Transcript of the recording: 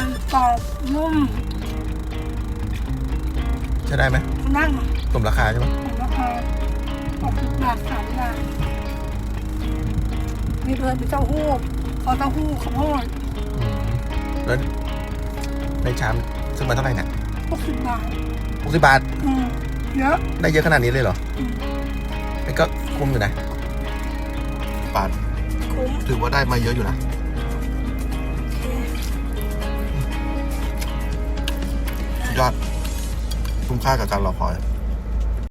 อบนุ่มใช้ได้ไหมนั่งสมราคาใช่ไหมของราคาหกสิบบาทสามอย่างมีเพื่อนมีเต้าหู้ขอเต้าหู้ข้าวโพดแล้วในชามซื้อมาเท่าไหร่เนี่ยหกสิบบาทหกสิบบาทเยอะได้เยอะขนาดนี้เลยเหรออืมนี่ก็คุ้มอยู่นะบาทคุ้มถือว่าได้มาเยอะอยู่นะ ยอด คุ้มค่ากับการรอคอย